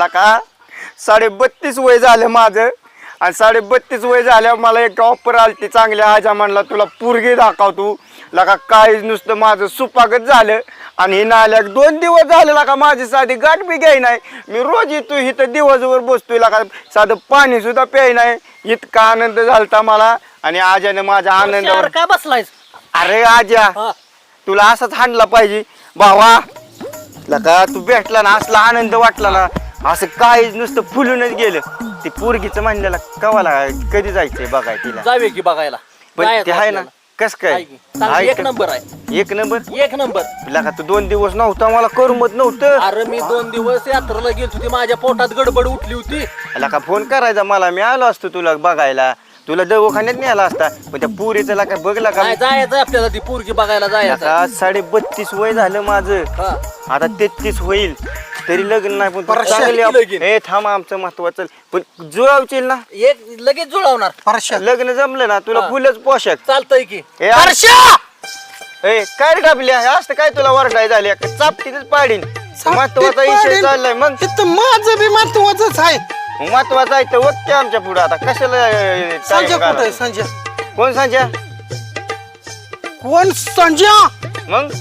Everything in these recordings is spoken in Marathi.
लका साडे बत्तीस वय झालं माझं. आणि साडे बत्तीस वय झाल्यावर मला एक ऑफर आलती चांगल्या आजा म्हणला तुला पुरगी दाखव तू. लका काय नुसतं माझं सुपागत झालं. आणि हे नाल्याक दोन दिवस झाले लका माझी साधी गाठ बी घ्याय नाही. मी रोज येतो इथं दिवसभर बसतोय लका साधं पाणी सुद्धा प्याय नाही. इतका आनंद झालता मला. आणि आजाने माझ्या आनंदावर काय बसलायस? अरे आजा हा. तुला असाच हाणला पाहिजे. भावा लका तू भेटला ना असला आनंद वाटला ना. असं काही नुसतं फुलूनच गेलं. ते पोरगीचं म्हणलेलं कवाला कधी जायचंय बघाय तिला? जावे की बघायला? पण ते आहे ना आपल्याला. कस काय? की? चांगलं एक का? नंबर आहे. एक नंबर? एक नंबर. लका तू दोन दिवस नव्हता मला करमत नव्हतं? अरे मी दोन दिवस यात्रेला गेलो होती माझ्या पोटात गडबड उठली होती. लका फोन करायचा? मला मी आलो असतो तुला बघायला. तुला दवाखान्यात नेला असता पण त्या पुरीचं लका बघला का? नाही जायचं आपल्याला ती पोरगी बघायला जायचं साडे बत्तीस वय झालं माझं. हा. आता तेहतीस होईल. तरी लग्न नाही पण परश्या चांगली लगीन? हे थांब आमचं महत्वाचं पण जुळावशील ना? एक लगेच जुळवणार. लग्न जमलं ना तुला हा. फुलच पोषक चालतंय की. ए, ए काय रे आहे असं काय तुला वरडाय झाली? चापटीतच पाडीन. महत्त्वाचा विषय चाललाय मग? माझं बी महत्वाचंच आहे. महत्त्वाचा आहे तर वक्ते आमच्या पुढे. आता कशाला अं, time संजय कुठे आहे? घालवतो? संजय. कोण सांजा कोण संजय? मग?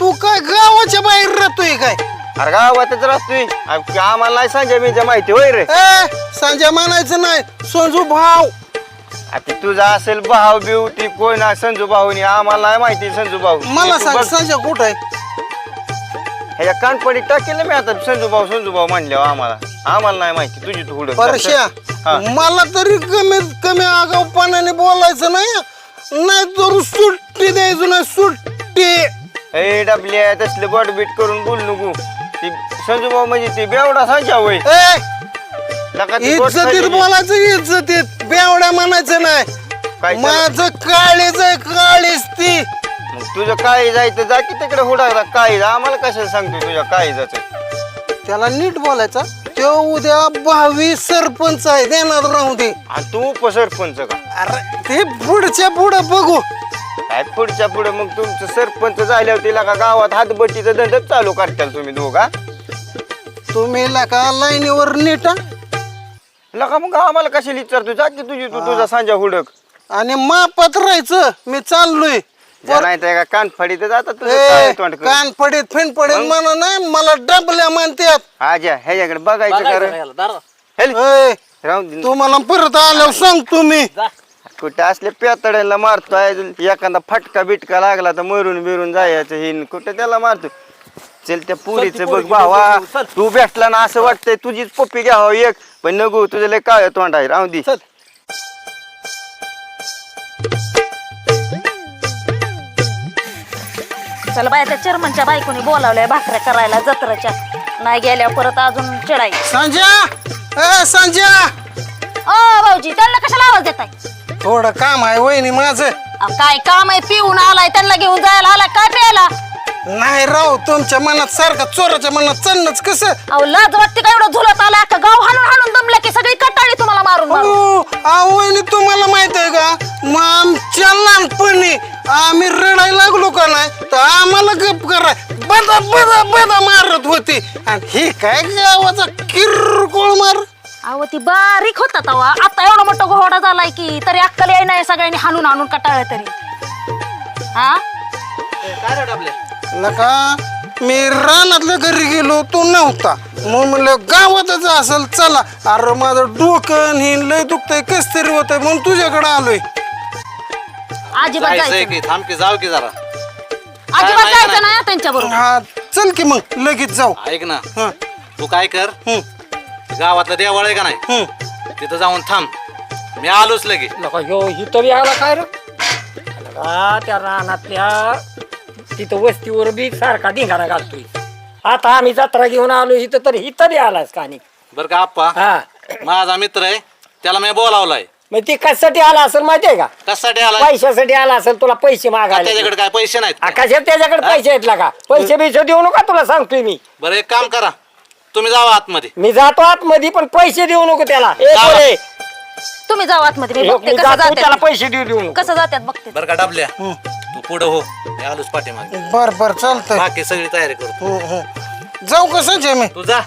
तू काय गावाच्या बाहेर राहतोय काय? अरे गावातच राहतोय. अरे आम्हाला नाही सांजा मी माहिती होय रे. ए संजय म्हणायचं नाही संजू भाव आता तुझा असेल भाऊ बिऊ ती कोण आहे? संजू भाऊनी आम्हाला नाही माहिती संजू भाऊ. मला सांग. संजय कुठं आहे? ह्याच्या कानपडी टाकेल मी आता संजू भाऊ संजू भाऊ म्हणल्यावर आम्हाला. आम्हाला नाही माहिती तुझी तू पुढं परश्या हा. मला तरी कमीत कमी आगाऊपणाने बोलायचं नाही. नाही तर सुट्टी द्यायचं नाही सुट्टी. ए डबल्या तसले बॉडबीट करून बोल नको. ती म्हणजे ती बेवडा सांजा होय ए लका ती गोड इज्जतीत खाल्लेली. बोलायचं इज्जतीत. बेवड्या म्हणायचं नाही. काय? माझं काळीच आहे काळीच ती. मग तुझं काय जायचं जा की तिकडे हुडा काय आम्हाला कशाला सांगतो तुझ्या काय जायचं त्याला नीट बोलायचा तो उद्या भावी सरपंच आहे देणार राहू दे. आणि तू उपसरपंच का? अरे ते पुढच्या पुढं बघू. काय पुढच्या पुढे मग तुमचं सरपंच झाल्यावर तिला का गावात हातबट्टीचा धंदा चालू करताल तुम्ही दोघा तुम्ही का लाईनीवर नीट? लका मग आम्हाला कशाला विचारतो जा की तुझी तू तुझा सांजा हुडक. आणि मापात राहायचं. मी चाललोय. जा नाही तर का कानफडीत जाता तुझं ए, काय तोंड कर. कान पडीत फिन पडीत मग? म्हणा नाही मला डबल्या म्हणतात आजा ह्याच्याकडे बघायचं बघायचं कर याला, दारा. हेल. ए, राहू दे. तुम्हाला परत आल्यावर सांगतो मी. जा. कुठे असले पेतड्याला मारतोय एखादा फटका बिटका लागला तर मरून बिरून जायचं हिन. कुठे त्याला मारतो? चल त्या पुरीचं बघ भावा. तू भेटला ना असं वाटतंय तुझीच पप्पी घ्यावं एक. पण नको तुझं लय काय तोंड आहे राहू दे. चल. चला बाय त्या चेअरमनच्या बायकोनी बोलावलंय भाकऱ्या करायला जत्राच्या. नाही गेल्यावर परत अजून चिडाई. संजय ए संजय अ भाऊजी त्यांना कशाला आवाज देताय? थोडं काम आहे वहिनी माझं. अहो, काय काम आहे? पिऊन आलाय त्यांना घेऊन जायला आलाय काय प्यायला? नाही राव तुमच्या मनात सारखं चोराच्या मनात चन्नच कसं? अहो लाज वाटते का एवढं झुलत आला? का गाव हाणून हाणून दमलं की सगळी कटाळी तुम्हाला मारून मारून. हो, अहो, वहिनी तुम्हाला माहीत आहे का? मग आमच्या लहानपणी आम्ही रडायला लागलो का नाही तर आम्हाला गप कराय बदा बदा बदा मारत होती. आणि हे काय गावाचा किरकोळ मार? अहो ती बारीक होता तवा. आता एवढा मोठा घोडा झालाय की तरी अक्कल याय नाही सगळ्यांनी हाणून हाणून कटाळ तरी. हा? काय नका मी रानातल्या घरी गेलो तो नव्हता. मग म्हणलं गावातच असेल चला. अरे माझं डोकं ही लय दुखतंय कस तरी होतंय म्हणून तुझ्याकडे आलोय. अजिबात जायचंय जायचं की थांब की जाऊ की जरा. अजिबात जायचं. नाही त्यांच्या बरोबर हा चल की मग लगेच जाऊ. ऐक ना. हं, तू काय कर? हं, गावातलं देवळ आहे का नाही? हं. तिथं जाऊन थांब. मी आलोच लगे. नका ह्यो हिथं बी आला काय रे? त्या रानातल्या तिथं वस्तीवर बी सारखा धिंगाणा घालतोय. आता आम्ही जत्रा घेऊन आलो इथं तर इथं बी आलास का आणि बरं का आप्पा? हा. माझा मित्र आहे त्याला मी बोलावलाय. मग ती कशासाठी आला असेल माहितीये का? कशासाठी आलाय पैशासाठी आला असेल तुला पैसे मागायला. त्याच्याकडे काय पैसे नाहीत? का? कशात त्याच्याकडे पैसे आहेत का पैसे बिसे देऊ नका तुला सांगतोय मी. बरं एक काम करा. तुम्ही जावा आतमध्ये. मी जातो आतमध्ये पण पैसे देऊ नको त्याला. ए जावा. पोरे, तुम्ही जाऊ आतमध्ये मी मी बघते कसं जातो त्याला जातात पैसे देऊ देऊ नको. कसं जातात बघते. बरं का डबल्या? तू पुढं हो. मी आलोच पाठीमागे. बर बर चालतंय. बाकी सगळी तयारी करतो. हम्म, हम्म. जाऊ का संजय मी? तू जा.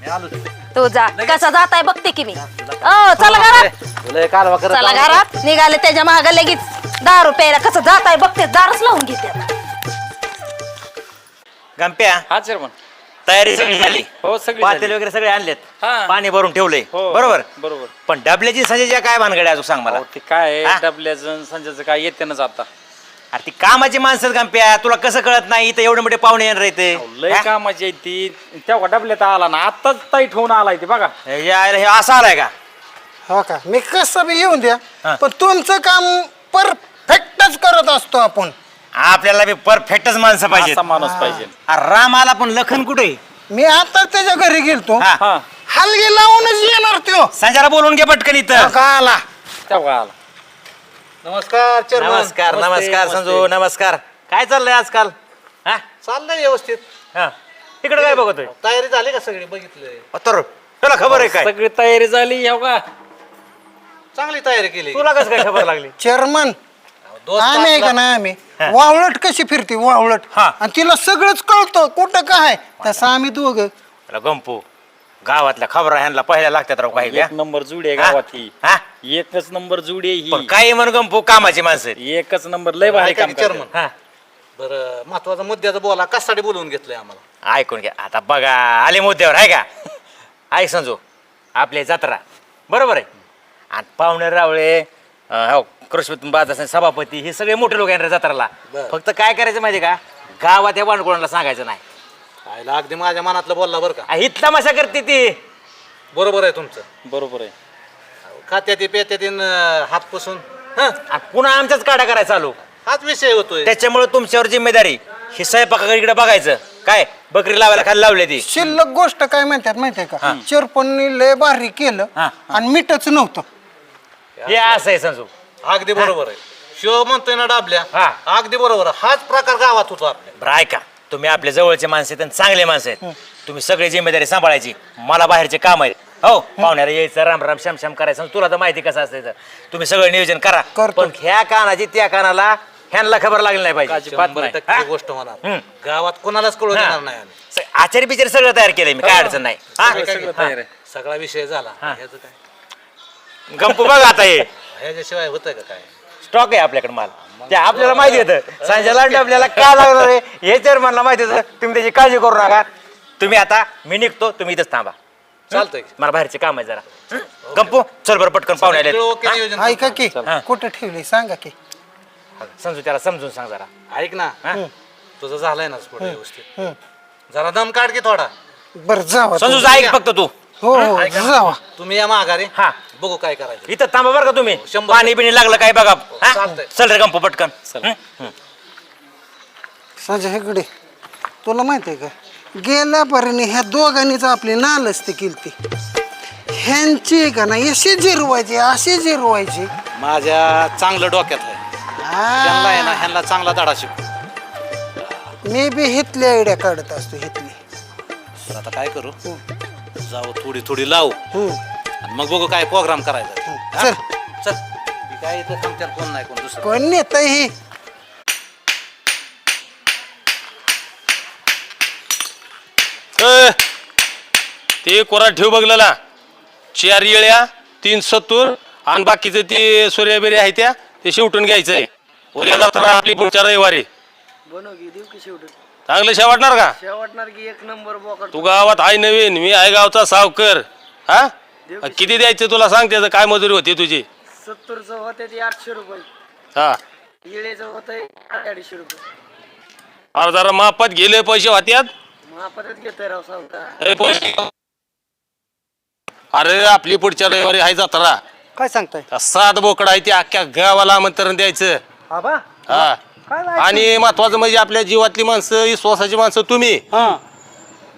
मी आलोच. तू जा. कसा जाताय बघते की मी. ओ चला घरात. तुला कालवा करत चला घरात. निघाले त्याच्या माग लगेच. दारू प्यायला कसं जाताय बघते. दारच लावून घेते आता. गंप्या. हा चेअरमन. तयारी सगळी झाली. हो सगळी पातेले झाली. वगैरे सगळे आणलेत. हा. पाणी भरून ठेवलंय हो, बरोबर? बरोबर. पण डबल्याची संजयच्या काय भानगड्या अजून सांग मला? अहो, ते काय हा? आहे डबल्याचं संजयचं काय येते ना आता अरे ती कामाची माणसं आहेत गंप्या तुला कसं कळत नाही? इथं एवढे मोठे पाहुणे येणार लय येते कामाची आहे ती. तेव्हा डबल्यात आला ना आताच ताई ठेवून आलाय ते बघा. हे असं आलाय का? हो का? मी कसं बी येऊन द्या हा. पण तुमचं काम परफेक्टच करत असतो आपण. आपल्याला बी परफेक्टच माणसं पाहिजे असा माणूस पाहिजे. राम आला पण लखन कुठे? मी आता त्याच्या घरी गेलतो. हा. हा. हलगी लावूनच येणार त्यो. संजयला बोलवून घे पटकन इथं. का आला? तेव्हा आला. नमस्कार चेअरमन. नमस्कार नमस्ते, नमस्कार नमस्ते. संजू नमस्कार. काय चाललंय आजकाल? हा? चाललंय व्यवस्थित. हा. इकडे काय बघतोय? तयारी झाली का सगळी? बघितलंय. तर तुला खबर आहे काय? सगळी तयारी झाली हो का? चांगली तयारी केली. तुला कसं काय खबर लागली? चेअरमन दोस्त आम्ही आहे का आपला- नाही आम्ही? वावळट कशी फिरते वावळट? हा. आणि तिला सगळंच कळतं कुठं काय तसं आम्ही दोघं. गंपू गावातल्या खबरा ह्यांना पहिल्या लागतात राव काही एक नंबर जुडी आहे हा? गावात ही? हा? एकच नंबर जुडी आहे पण ही. काही म्हण गंपू कामाची माणसं. आहेत. एकच नंबर लय भारी ऐका काम की चेअरमन करते. हा. बरं महत्त्वाचा मुद्द्याचं बोला कशासाठी बोलवून घेतलंय आम्हाला? ऐकून घ्या. आता बघा आले मुद्द्यावर आहे का? ऐक समजू आपली जत्रा. बरोबर आहे? आणि पाहुणे रावळे अं, हो कृष्ण बाजार सभापती हे सगळे मोठे लोक येणार जत्राला. बरं. फक्त काय करायचं माहिती का? गावात या वाणकोणाला सांगायचं नाही. आयला अगदी माझ्या मनातलं बोलला बरं का? आ, ही तमाशा करते ती. बरोबर आहे तुमचं. बरोबर आहे. खात्यात पेत्यात हात पुसून हं, आ, पुन्हा आमच्याच काढा करायचा चालू. हाच विषय होतोय. त्याच्यामुळे तुमच्यावर जिम्मेदारी. ही स्वयंपाकाकडे बघायचं. काय? बकरी लावायला खाली लावले ती. शिल्लक गोष्ट काय म्हणतात माहितीये का? चिरपणनी लय भारी केलं हा. आणि मीठच नव्हतं. हे असं आहे संजू. अगदी बरोबर आहे. शिव म्हणतोय ना डाबल्या? हा. अगदी बरोबर आहे. हाच प्रकार गावात होतो आपल्या. बरं ऐका. तुम्ही आपले जवळचे माणसं आहेत आणि चांगले माणसं आहेत. तुम्ही सगळी जिम्मेदारी सांभाळायची. मला बाहेरचे काम आहेत. हो पाहुण्याला यायचं राम राम श्याम श्याम करायचं. तुला तर माहिती कसं असायचं तुम्ही सगळं नियोजन करा. करतो. पण ह्या कानाची त्या कानाला ह्यांना खबर लागली नाही पाहिजे. शंभर. टक्के हा? गोष्ट होणार. हं. गावात कोणालाच कळू हा. देणार नाही आम्ही. स- आचारी बिचारी सगळं तयार केलंय मी. काय अडचण नाही. हा? सगळं तयार आहे. सगळा विषय झाला. ह्याचं काय? गंपू बघा आता हे. ह्याच्याशिवाय होतंय का काय? स्टॉक आहे आपल्याकडे माल. ते आपल्याला माहिती येतं संजय लांडे आपल्याला का लागणार आहे? हे चेअरमॅनला माहिती होतं. तुम्ही त्याची काळजी करू नका. तुम्ही आता मी निघतो. तुम्ही इथंच थांबा. चालतंय मला बाहेरचे काम आहे जरा. हं? गंपू चल बरं पटकन पाहुणे आले ओके नियोजन ऐका की हा. कुठं ठेवली सांगा की. समजू त्याला समजून सांग जरा. ऐक ना? तुझं झालंय ना स्फोट व्यवस्थित. हं. जरा दम काढ की थोडा. बरं जावा समजू तुम्ही. ऐक फक्त तू. हो हो जावा. तुम्ही या माघारी. हा. बघू काय करायचं. इथं थांबा बरं का तुम्ही. शंभर पाणी बिणी लागलं काय बघा. हा? चालतंय. चल रे गंपू पटकन. हं? हं. संजय हेगडे तुला माहिती आहे का? गेल्या पर्यंत ह्या दोघांनीच आपली नालस्ती केली ह्यांची का ना अशी जिरवायची अशी जिरवायची. माझ्या चांगलं डोक्यात आहे. त्यांना आहे ना ह्यांना चांगला धडा शिकू मी बी हितली आयडिया काढत असतो हितली. तर आता काय करू? जाऊ थोडी थोडी लावू. हम्म. आणि मग बघू काय प्रोग्राम करायचा. हा? चल. चल. मी काय इथं सांगतात कोण नाही कोण दुसरं. कोण नेत ही. अ, ते कोरात ठेव बघलेला. चार येळ्या तीन सत्तूर आणि बाकीचे ते सूर्याबेरी आहे त्या ते शेवटून घ्यायचंय. उद्या जाताना आपली पुढच्या रविवारी. चांगलं शेवटणार का? तू गावात आहे नवीन मी आहे गावचा सावकर. हा? किती द्यायचं तुला सांग त्याचं काय मजुरी होती तुझी? सत्तरचं होते ते आठशे रुपये. हा. इळेचं होतंय अडीचशे रुपये. अरे जरा मापात गेले पैसे होत्यात महापात्रात घेतोय राव अरे पैसे अरे आपली पुढच्या रविवारी आहे जत्रा. काय सांगताय? सात बोकड आहे ते अख्ख्या गावाला आमंत्रण द्यायचं. आबा हा. आणि महत्वाचं म्हणजे आपल्या जीवातली माणसं विश्वासाची माणसं तुम्ही.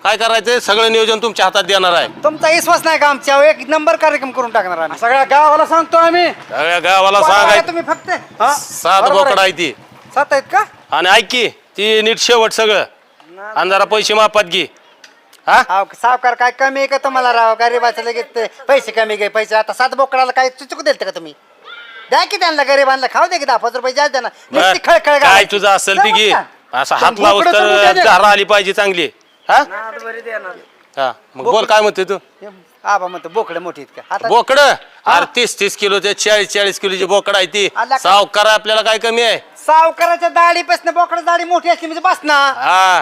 काय करायचंय? सगळं नियोजन तुमच्या हातात देणार आहे. तुमचा विश्वास नाही का आमच्यावर? एक नंबर कार्यक्रम करून टाकणार आम्ही. सगळ्या गावाला सांगतो आम्ही. सगळ्या गावाला सांगायचं तुम्ही फक्त? हा? सात बरोबर आहे. बोकड आहे. ती. सात आहेत का? आणि ऐक की ती नीट शेवट सगळं. आणि जरा पैसे मापात घे. हा? अहो, सावकार काय कमी आहे का तुम्हाला राव? गरीबाचं लगेच ते पैसे कमी घे पैसे. आता सात बोकडाला काय चुचकू देत का तुम्ही? द्या की त्यांना गरीबांना. खाऊ दे की दहा पाच रुपये जास्त द्या ना. बर, नुसती खळखळ काय घालायची. तुझं असेल ती घे? असं हात बोकडं तर उद्या तर दे. झारा आली पाहिजे चांगली. हा? देणार. हा. मग बोल काय म्हणते तू? हे आबा म्हणतो बोकडे मोठी आहेत का? आता बोकड? अरे तीस तीस किलोचे चाळीस चाळीस किलोची बोकड आहे ती. आला का? सावकार आपल्याला काय कमी आहे? सावकाराच्या दाढीपासून बोकडा दाढी मोठी असली म्हणजे बस ना. हा.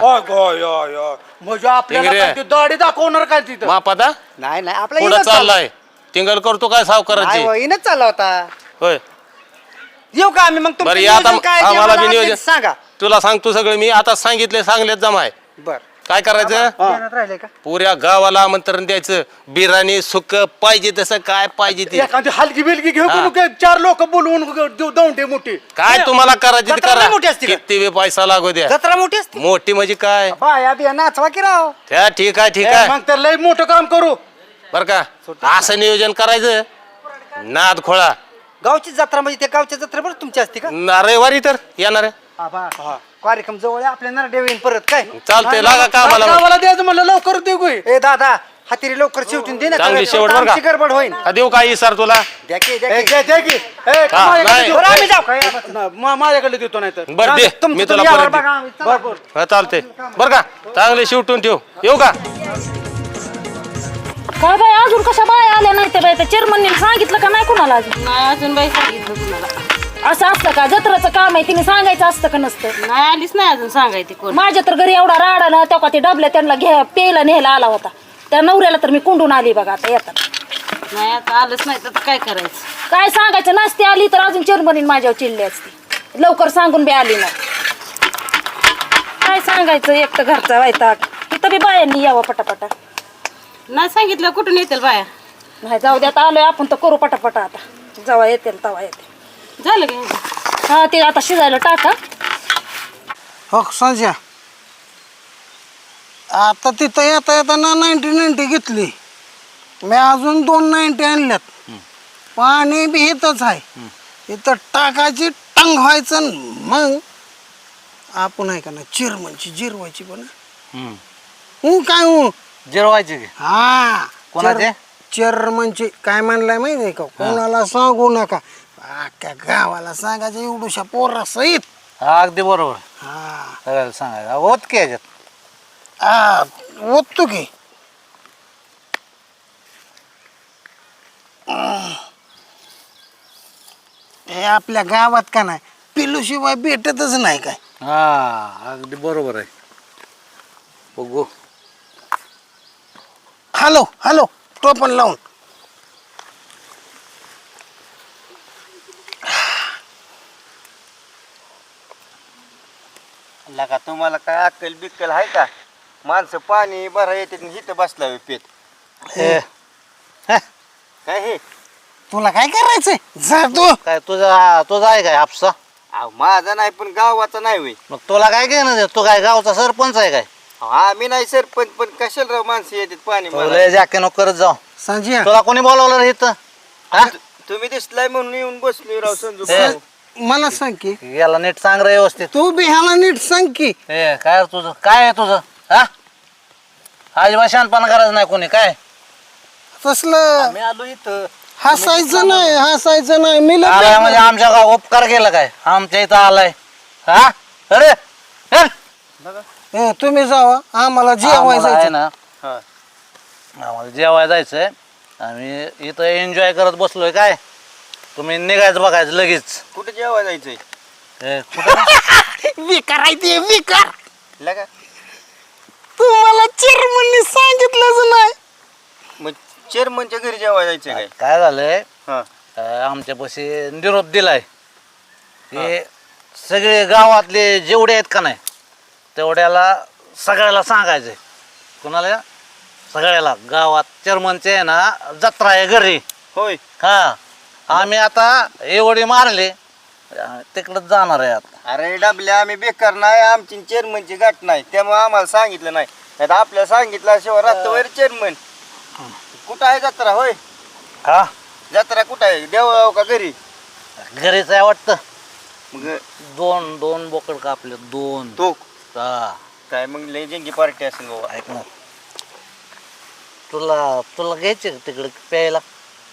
म्हणजे आपल्याला इंगरे. काय ते दाढी दाखवणार काय तिथं? मापाता? नाही नाही आपला पुढं इनच चाललाय. टिंगल करतो काय सावकाराची? चालला. इनच चालला होता. होय. येऊ का आम्ही? मग तुमचं बरं या आता नियोजन काय ते आम्हाला बी नियोजन सांगा. तुला सांगतो सगळं मी आता सांगितले सांगलेत जमाय बर. काय करायचं? ध्यानात राहिले का? पुऱ्या गावाला आमंत्रण द्यायचं. बिर्याणी सुक पाहिजे तसं काय पाहिजे ते? एखादी हलकी बिलकी घेऊ हा. करू काय चार लोक बोलवून देऊ दौंडे मोठी. काय तुम्हाला करायचे ते जत्रा करा. लय मोठी असते का? किती बी पैसा लागू द्या. जत्रा मोठी असते? मोठी म्हणजे काय? बाया बिया नाचवा की राव. त्या ठीक आहे ठीक आहे. मग तर लय मोठं काम करू. बर का? असं नियोजन करायचं. नाद खोळा. गावची जत्रा म्हणजे त्या गावच्या जत्रा बरं तुमची असते का? न- रविवारी तर येणार आहे. आबा, कार्यक्रम जवळ आहे, आपल्या नरडे येईन परत काय? चालतंय लागा कामाला मग. गावाला द्यायचं म्हणलं लवकर देऊ की. ए दादा हातीरी लवकर शेवटून दे ना चांगली कारण शेवट बरं आमची का गडबड होईल हा, देऊ काय सर तुला? द्या की, द्या ए, की. घे, घे की. ए, हा, माझ्याकडे नाही. देतो. बरं, आम्ही जाऊ. का? ना, मा- माझ्याकडे देतो नाही तर. बर दे. तुमचं मी तुम्ही तुला यावर परत बघा, आम्ही चला. बरोबर हा चालते बर का? चांगले शिवटून ठेव. येऊ का? काय बाय अजून कशा बाय आल्या नाही त्या बाय त्या चेअरमनने सांगितलं का नाही कुणाला अजून? नाही अजून बाई सांगितलं तुम्हाला असं असतं का? जत्राचं काम आहे तिने सांगायचं असतं का नसतं? नाही आलीच नाही अजून सांगायची कोण. माझ्या तर घरी एवढा राडा ना तेव्हा ते डबल्या त्यांना घ्या प्यायला न्यायला आला होता. त्या नवऱ्याला तर मी कुंडून आली बघा आता येतात. नाही आता आलंच नाही तर काय करायचं? काय सांगायचं? नसते आली तर अजून चेअरमनीन माझ्यावर चिडली असती. लवकर सांगून बी आली ना काय सांगायचं? एक तर घरचा वैताग. तिथं बी बायांनी यावं पटापटा. नाही सांगितलं कुठून येतील बाया? नाही जाऊ द्यात आलोय आपण तर करू पटापटा आता. जेव्हा येतील तेव्हा येते झालं की? हा ते आता शिजायला टाका. हो संजय आता तिथं येता येताना नाईन्टी नाईन्टी घेतली. मी अजून दोन नाईन्टी आणल्यात. पाणी बी इथंच आहे. इथं टाकायची टंग व्हायचं न मग आपण आहे का ना चिरमनची जिरवायची पण. हू काय हू जिरवायची की? हा. कोणाचे? चेअरमनची काय म्हणलाय माहिती आहे का कोणाला सांगू नका. अख्ख्या गावाला सांगायचं एवढूशा पोरा सहित. हा अगदी बरोबर. हा. सगळ्याला सांगायचं. होत की याच्यात. आ, ओततो की. हे आपल्या गावात का नाही? पिलूशिवाय भेटतच नाही काय? हा अगदी बरोबर आहे. बघू. हॅलो हॅलो टोपण लावून. लका तुम्हाला काय अक्कल बिक्कल आहे का? माणसं पाणी भरा येते इथं बसला पेत ए, काय हे? तुला काय करायचंय? जा तू. काय तुझा तुझा आहे काय हापसा अहो, माझा नाही पण गावाचा नाही होय. मग तुला काय घेणं दे तू काय गावचा सरपंच आहे काय? अहो, आम्ही नाही सरपंच पण कशाला राव माणसं येतात पाणी तुला भरायला? जाके नको करत जाऊ. संजय. तुला कोणी बोलावलं रे इथं? हा? तुम्ही दिसलाय म्हणून येऊन बसलो राव संजू. भाऊ. मला सांग की. याला नीट सांग रे व्यवस्थित. तू बी ह्याला नीट सांग की. ए काय रे तुझं? काय आहे तुझं? हा? अजिबात शानपणा करायचं नाही कोणी. काय? तसलं आम्ही आलो इथं. हसायचं नाही हसायचं नाही. मी आलाय म्हणजे आमच्या गाव उपकार केला काय? आमच्या इथं आलाय. हा? अरे हं? तुम्ही जावा. आम्हाला आम्हाला आहे जेवायचं ना? हा. आम्हाला जेवायला जायचंय. आम्ही इथं एन्जॉय करत बसलोय. काय? तुम्ही निघायचं बघायचं लगेच. कुठे जेवायला जायचंय? ए, कुठं? विकार आहे ते विकार. लगा तुम्हाला चेअरमननी सांगितलंच नाही. मग चेअरमनच्या घरी जेवायला जायचंय काय? काय झालंय? हा. आमच्या पशी निरोप दिलाय. हे. सगळे गावातले जेवढे आहेत का नाही तेवढ्याला सगळ्याला सांगायचंय. कुणाला? सगळ्याला. गावात चेअरमनचे आहे ना जत्रा आहे घरी. होय. हा. आम्ही आता एवढी मारली. तिकडच जाणार आहे आता. अरे डबल्या आम्ही बेकार नाही आमची चेअरमनची गाठ नाही. त्यामुळे आम्हाला सांगितलं नाही. नाही तर आपल्याला सांगितल्याशिवाय रात्रभर चेअरमन कुठं आहे जत्रा? होय? हा? जत्रा कुठं आहे? देवळाव का घरी? घरीच आहे वाटतं. मग दोन दोन बोकड कापले दोन. तो? हा. काय मग लय जंगी पार्टी असेल बाबा. ऐक ना. तुला तुला घ्यायचे तिकडे? प्यायला?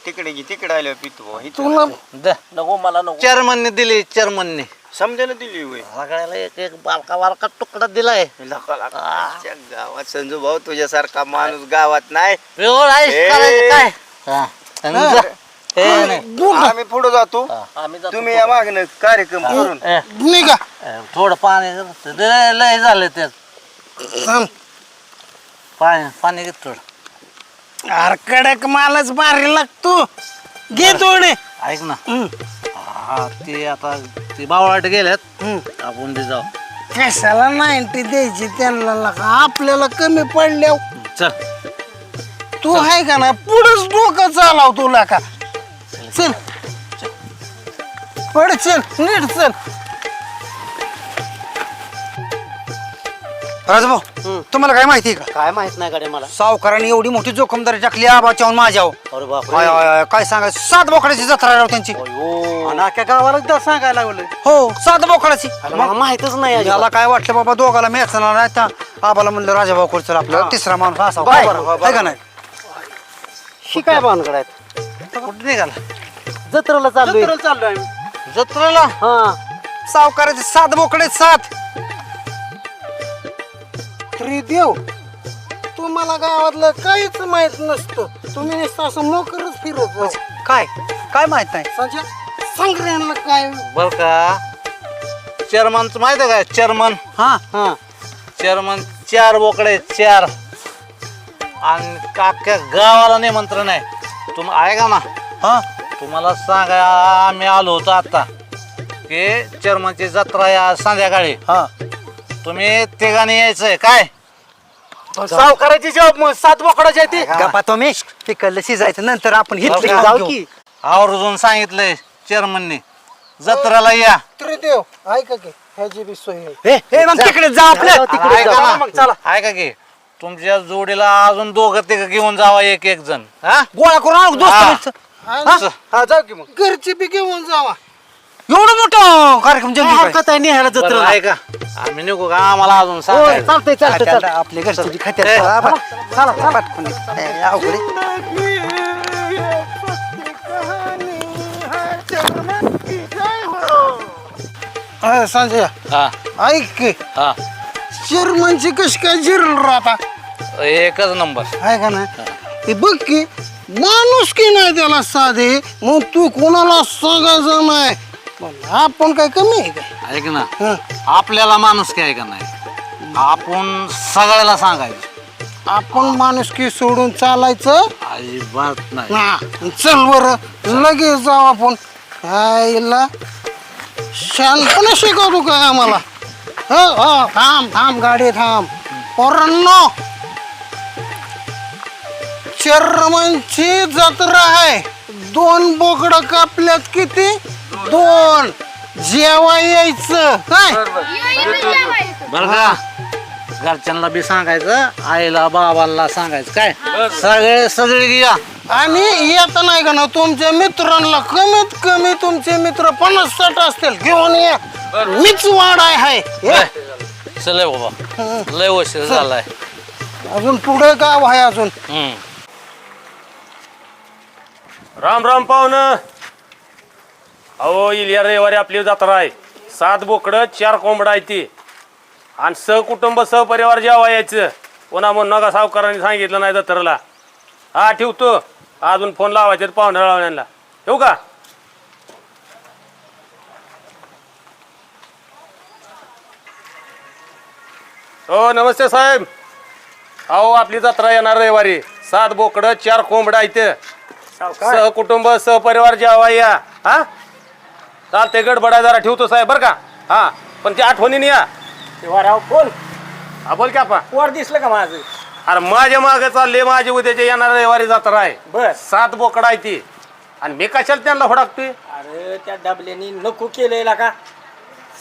तिकडे गी तिकडे आल्यावर पितो तुला द नको मला नको. चेअरमनने दिली चेअरमनने. समजायला दिली होय. सगळ्याला एक एक बारका बारका तुकडा दिलाय. लका लका. आजच्या गावात संजू भाऊ तुझ्यासारखा माणूस गावात नाही. प्युअर आईस ए. करायचं काय? हा. आणि जा. ए, नाही. आम्ही पुढे जातो. आम्ही जातो तुम्ही या मागणं कार्यक्रम करून. ए, निघा. ए, थोडं पाणी घे. लय लय झालं ते थांब. पाणी पाणी घे थोडं. अरे कडक मालच भारी लागतो. घे थोडे ऐक ना. हा ते आता ते बावळाट गेल्यात आपण ते जाऊ. कशाला नाईन्टी द्यायची त्यांना लका आपल्याला कमी पडल्या चल. तू आहे का ना? पुढंच डोकं चालाव तुला का? चल. पड चल. नीट चल. राजभाऊ तुम्हाला काय माहिती आहे का? काय माहीत नाही गाडी मला. सावकाराने एवढी मोठी जोखमदारी टाकली आबाच्याहून माझ्यावर. अरे बाप आय, आय, आय, काय सांगायचं? सात बोकडाची जत्रा राव त्यांची. गावाला एकदा सांगायला लागलं हो सात बोकडाची. मला माहितच नाही अजिबात. मला काय वाटलं बाबा दोघाला मेचणार नाही त्या आबाला म्हणलं राजाभाऊ चल आपलं तिसरा माणूस असा. आहे का नाही? ही काय भानगड आहेत? कुठे निघाला? जत्रेला चाललोय. चाललोय जत्रेला? हा. सावकाराचे सात बोकडे सात. त्रिदेव तुम्हाला गावातलं काहीच माहीत नसतं. तुम्ही नुसतं असं मोकरच फिरत जा. काय? काय माहीत नाही? संजय संग्रहांना काय? बर का? चेअरमनचं माहिती आहे का? चेअरमन. हा. हा. चेअरमन चार बोकडे चार. आणि अख्ख्या गावाला निमंत्रण आहे. तुम ऐका ना? हा. तुम्हाला सांगा आम्ही आलो होतो आता. की चेअरमनची जत्रा या संध्याकाळी. हा. तुम्ही तिघांनी यायचंय. काय? सावकाराची जॉब मग सात बोकडाची आहे ती. गप्पा तुम्ही. पिकलं शिजायचं नंतर आपण हो? जाऊ की. आवर्जून सांगितलंय चेअरमनने जत्रेला या. त्रिदेव ऐका की ह्याची बी सोय आहे. हे मग तिकडे जा आपल्या आणि ऐका ना. ऐका की तुमच्या जोडीला अजून दोघं तिघं घेऊन जावा एक एक जण. हा? गोळा करून आणू दोस्त हा. जाऊ की मग. घरची बी घेऊन जावा. एवढं मोठं कार्यक्रम काय जमली काय? हरकत आहे निहायला बरं, ऐका. आम्ही निघू का? आम्हाला अजून होय, सांगायचं. चालतंय चालतंय आता चालतंय. आपल्या घरची खात्यात ए, चला, बा. चला चला पटकन. ए, अवघड आहे. अय, संजय. हा. ऐक की. हा. चेअरमनची कशी काय जिरल राहता एकच नंबर. आहे का ना ते बघ की माणूस की नाही त्याला साधे? मग तू कोणाला सांगायचं नाही? पण आपण काय कमी आहे का? ऐक ना हं. आपल्याला माणूस काय का नाही? आपण सगळ्याला सांगायचं. आपण माणूस की सोडून चालायचं? अजिबात नाही. ना चल बर लगेच जाऊ आपण. आईला शांतपणे शिकवतो काय आम्हाला? हो हो थांब थांब गाडी थांब. पोरांनो चर्मनची जत्रा आहे. दोन बोकड कापल्यात किती? दोन. जेवा यायचं काय? बर का? घरच्यांना बी सांगायचं आईला बाबाला सांगायचं. काय? सगळे सगळे घ्या. आणि येता नाही का ना तुमच्या मित्रांना कमीत कमी तुमचे मित्र पन्नास साठ असतील घेऊन या. मीच वाढ आहे हे. चल बाबा. लय उशीर झालाय. अजून पुढे गाव आहे अजून. हम्म. राम राम पाहुण. अहो इलिया रविवारी आपली जत्रा आहे. सात बोकडं चार कोंबडा आहे ती. आणि सहकुटुंब सहपरिवार जेव्हा यायचं. पुन्हा म्हणून नका सावकारांनी सांगितलं नाही जत्रेला. हा ठेवतो. अजून फोन लावायचे पाहुण्या लावण्याला ठेवू का? हो नमस्ते साहेब. अहो आपली जत्रा येणार रविवारी. सात बोकडं चार कोंबडा आहेत सहकुटुंब सहपरिवार जेव्हा या. हा? चालते गडबडा जरा ठेवतो साहेब बरं का? हा पण ती आठवणीने या बोल. हा बोल की आपा. वर दिसलं का माझं? अरे माझ्या मागे चालले माझे उद्याचे येणार रविवारी जत्रा आहे. बर. सात बोकडा आहे ती. आणि मी कशाला त्यांना हुडाकतोय? अरे त्या डबल्यानी नको केलेला का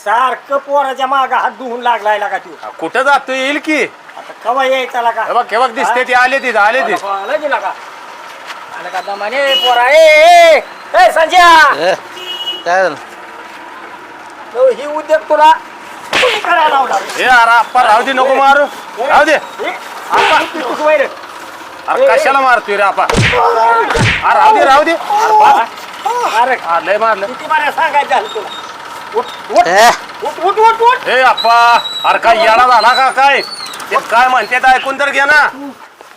सारखं पोराच्या माग हात धुवून लागलाय का तू कुठं जातोय येईल की? कवा यायचा का हे बघ हे बघ दिसते ती आले तिथं आले ती. आला का आला का दमाने पोरा? ए ए, ए संजय! काय झालं? तो ही उद्योग तुला कोणी करायला लावला? हे अरे आप्पा राहू दे नको मारू. राहू दे. तू वैर अरे कशाला मारतोय रे आपा अरे राहू दे राहू दे. अरे बा- अरे अरे लय मारलं. किती माऱ्या सांगायचं झालं तुला? उठ उठ. ए, उठ उठ उठ उठ. हे अरे काय येडा झाला का काय? ते काय म्हणते ऐकून तर घे ना.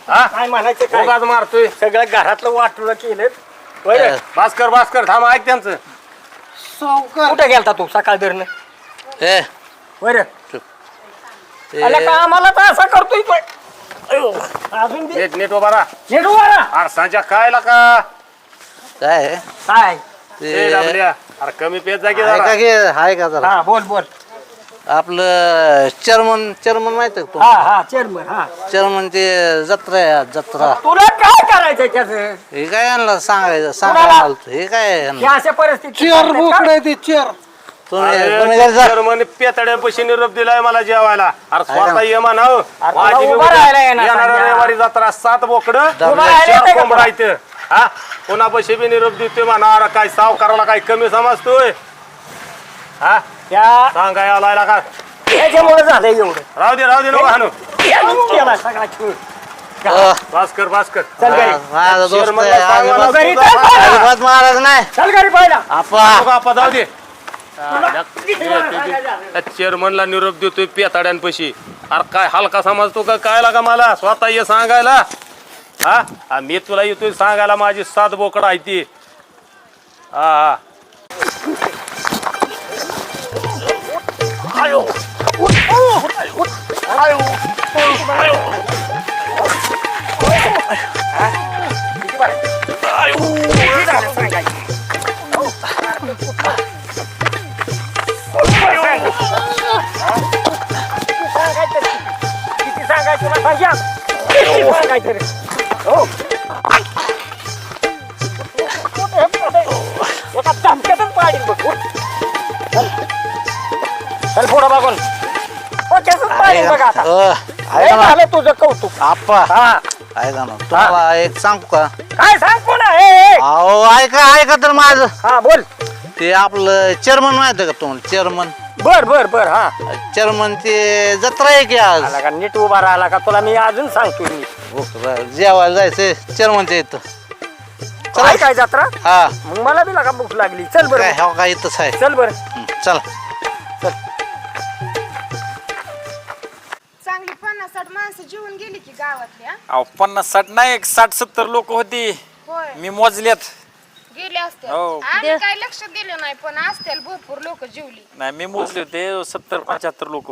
हा? काय म्हणायचं काय? उगाच मारतोय. सगळं घरातलं वाटलं केलं वैर भास्कर भास्कर थांब ऐक त्यांचं. कुठे गेलता तू सकाळ धरण? ए, वैर ते- आला का आम्हाला तर असा करतोय पण. अयो, अजून दे. नीट नीट उभा राहा. नीट उभा राहा. अरे सांच्या काय का? काय? आहे? काय? ए दाबल्या. अरे कमी पेत जा की आहे जरा. का की? आहे का जरा? हा बोल बोल. आपलं चेअरमन चेअरमन माहीत आहे हा हा चेअरमन हा. चेअरमन ते जत्रा आहे आज, जत्रा. तुला काय करायचं त्याचं? हे काय यांना सांगायचं सांगायला. हे काय आहे हे यांना? अशा परिस्थिती चेअर बोकडे ते चेअर. तुम्ही तुम्ही घरी जा. जर्मनी पेतड्या पैसे निरोप दिलाय मला जेवायला. अरे स्वतः? ये अरे माझी बी उभा उद्या राहायला येणार येणाऱ्या सांगा. रविवारी जत्रा सात बोकड उभा राहायला येते का कोंबडा इथं हा? पैसे बी निरोप देतोय म्हणा अरे काय सावकाराला काय कमी समजतोय? हा? त्या का? त्याच्यामुळे एवढं. राहू दे राहू दे नको हाणू यानं केला सगळा खेळ. अ, भास्कर भास्कर. चल घरी. माझा दोस्त आहे, चेअरमनला सांग मला अजिबात- घरी तुझा चल. भाग. अजिबात महाराज नाही. चल घरी पहिला आपा. नको आपा जाऊ दे. चेअरमनला निरोप देतोय पेताड्यांपाशी. अरे काय हलका समजतो का काय लागा मला? स्वतः ये सांगायला. हा? मी तुला येतोय सांगायला माझी सात बोकड आहे ती. हा हा. किती सांगायचं सांग्या किती सांगायचं रे? हो. पुढं बघून डोक्यातच पाडील बघ आता. अ, लय ऐका ना झालं तुझं कौतुक. आपा हा. ऐका ना तुम्हाला एक सांगू का? काय सांग कोणा ए, ए. अहो ऐका ऐका तर माझं. हा बोल. ते आपलं चेअरमन माहीत आहे का तुम्हाला? चेअरमन बर बर बर हा. चेअरमन ते जत्रा आहे की आज? आला का? नीट उभा राहिला का? तुला मी अजून सांगतो मी. हो, जेवायला जायचंय. चेअरमनच्या इथं. काय काय जत्रा? हा. मग मला बी लागा भूक लागली. चल बर काय हो काय इथंच आहे. चल बर. चला. साठ माणसं जेवून गेली की गावातली हा? अहो पन्नास साठ नाही एक साठ सत्तर लोक होती. होय. मी मोजलेत. गेले असते हो. आम्ही काय लक्ष दिलं नाही पण असतील भरपूर लोक जेवली. नाही मी मोजले होते सत्तर पंच्याहत्तर लोक.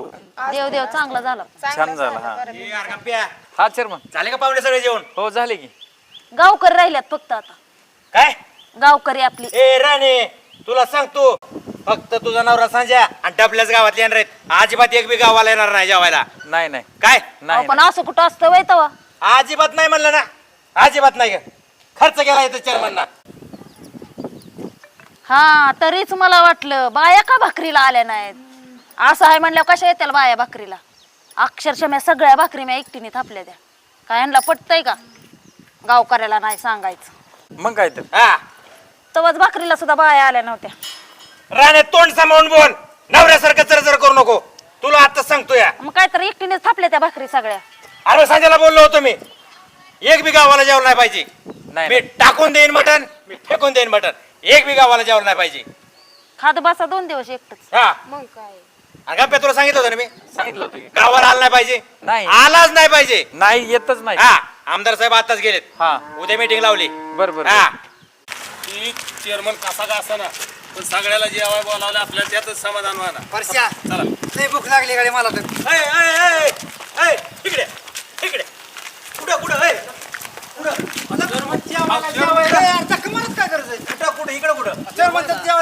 देव देव चांगला झाला. छान झालं हा. बरं हा चेअरमन. झाले का पाहुणे सगळे जेवण? हो झाले की. गावकरी राहिल्यात फक्त आता. काय? गावकरी आपली. ए राणे तुला सांगतो फक्त तुझा नवरा सांजा आणि डबल्याच गावातले येणार आहेत. अजिबात एक बी गावाला येणार नाही जेवायला. नाही नाही. काय? अहो, नाही. पण असं कुठं असतं वय तवा अजिबात नाही म्हणलं ना. अजिबात नाही. खर्च केला येतो चेअरमनना हा तरीच मला वाटलं बाया का भाकरीला आल्या नाहीत? असं आहे म्हणल्यावर कशा येतील बाया भाकरीला? अक्षरशः मी सगळ्या भाकरी मी एकटीने थापल्या त्या. काय यांना पटतंय का? गावकऱ्याला नाही सांगायचं. मग काय तर. हा. तवाच भाकरीला सुद्धा बाया आल्या नव्हत्या. राणे तोंड सांभाळून बोल. नवऱ्यासारखं चरचर करू नको. तुला आता सांगतो या. मग काय तर एकटीनेच थापल्या त्या भाकरी सगळ्या. अरे सांजाला बोललो होतो मी. एक बी गावाला जेवलं नाही पाहिजे. नाही, मी टाकून देईन मटन मी फेकून देईन मटन एक बी गावाला जेवलं नाही पाहिजे. खात बसा दोन दिवस एकटच. हा. मग काय? गप्प्या तुला सांगितलं होतं ना मी? सांगितलं होतं की. गावाला आला नाही पाहिजे. नाही. आलाच नाही पाहिजे. नाही येतच नाही. हा आमदार साहेब आताच गेलेत. हा. उद्या मीटिंग लावली. बर बर हा. चेअरमन कसा का असा ना पण सगळ्याला जेवाय बोलावलं आपल्याला त्यातच समाधान व्हायला परश्या चला. लय भूक लागली गाडी मला तर. ऐ, ऐ, ऐ, ऐ, इकडे इकडे. कुठं कुठं ऐ, कमालच काय करायचं कुठं कुठं इकडं कुठं?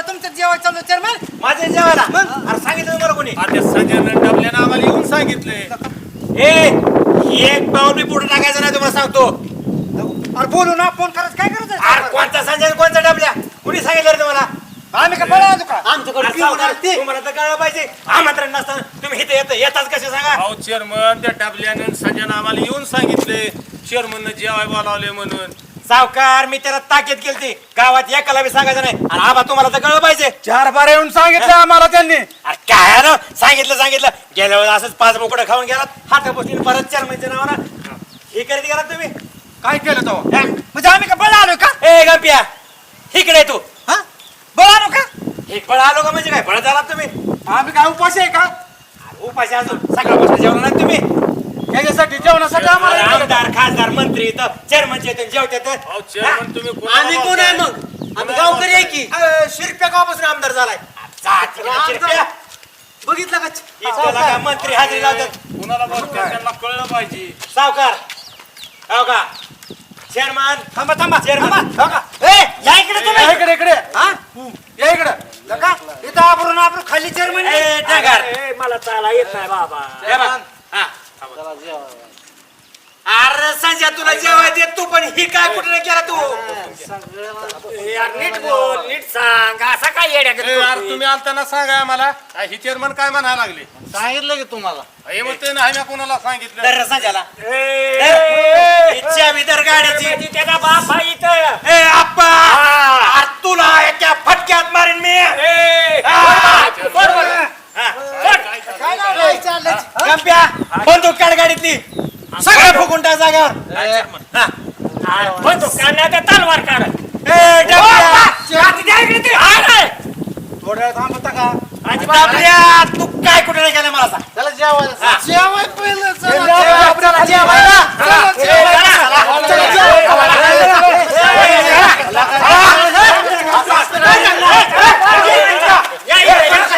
तुमचं चालू चेअरमन माझ्या जेवायला. अरे सांगितलं तुम्हाला कोणी? आता संजयनं डबल्यानं आम्हाला येऊन सांगितलंय. ए एक पाऊल पुढे टाकायचं नाही तुम्हाला सांगतो. अरे बोलू ना फोन करायचं काय अरे करायचं कोणता संजय कोणता डबल्या? कुणी सांगितलं रे तुम्हाला? आम्ही का पळा का? अरे सावकार, तुम्हाला तर कळलं पाहिजे. आमंत्रण नसताना तुम्ही इथे येत येतात कसे सांगा? अहो चेअरमन त्या टाबल्यानं संजयनं आम्हाला येऊन सांगितले. चेअरमननं जेवाय बोलावले म्हणून. सावकार मी त्याला ताकीद केली गावात एकाला बी सांगायचं नाही. आणि आबा तुम्हाला तर कळलं पाहिजे. चार बार येऊन सांगितलं आम्हाला त्यांनी. अरे काय आहे ना? सांगितलं सांगितलं. गेल्या वेळेस असंच पाच बोकडं खाऊन गेलात. हात बसली परत चेअरमनच्या नावानं. हे करीत गेलात तुम्ही? काय केलं तो? म्हणजे आम्ही का बळ आलो का? ए गप्या इकडे तू. हा बळ आलो का? एक बळ आलो का म्हणजे काय? बळ झाला तुम्ही? आम्ही काय उपास आहे का? उपाशी अजून सकाळपासून जेवण नाही तुम्ही. याच्यासाठी जेवणासाठी आम्हाला आमदार खासदार मंत्री इथं जेवतात अहो चेअरमन तुम्ही कोणाला आम्ही कोण आहे? मग? आम्ही गावकरी आहे की? शिरप्या गावापासून आमदार झालाय. बघितलं का? मंत्री हजेरी लावतात. कोणाला बोलताय त्यांना कळलं पाहिजे. सावकार हो का? चेअरमन थांबा थांबा. चेअरमन हो का? ए या इकडे तुम्ही. इकडे इकडे. हा? या इकडे. लका इथं आपण आपण खाली चेअरमन. मला चाला येत नाही बाबा. अरे संजय तुला जेवाय देत तू पण ही काय कुठे केला तू? यार, नीट बोल नीट सांग. असा काय येड्या ए, तुम्ही आलताना सांगा आम्हाला. काय ही चेअरमन काय म्हणायला लागले? सांगितलं की तुम्हाला. हे मग ते नाही मी कोणाला सांगितलं? तर संजयला. इच्छा विदर गाड्याची त्याचा बाप हा इथं. ए आप्पा! अरे तुला एका फटक्यात मारीन मी. गप्प्या बंदूक काढ गाडीतली. सगळं फुकून टाक जाग्यावर हा. तलवार काढ ए डब्या. थोड्या थांबता का डब्या, तू काय कुठे नाही मला सांग त्याला जेवायला जेवाय पहिलं चला, जेवायला. चला, चला. या, या, या. जेवा,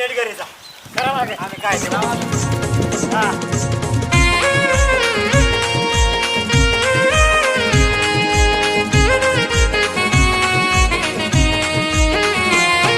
आप्पा, तुम्ही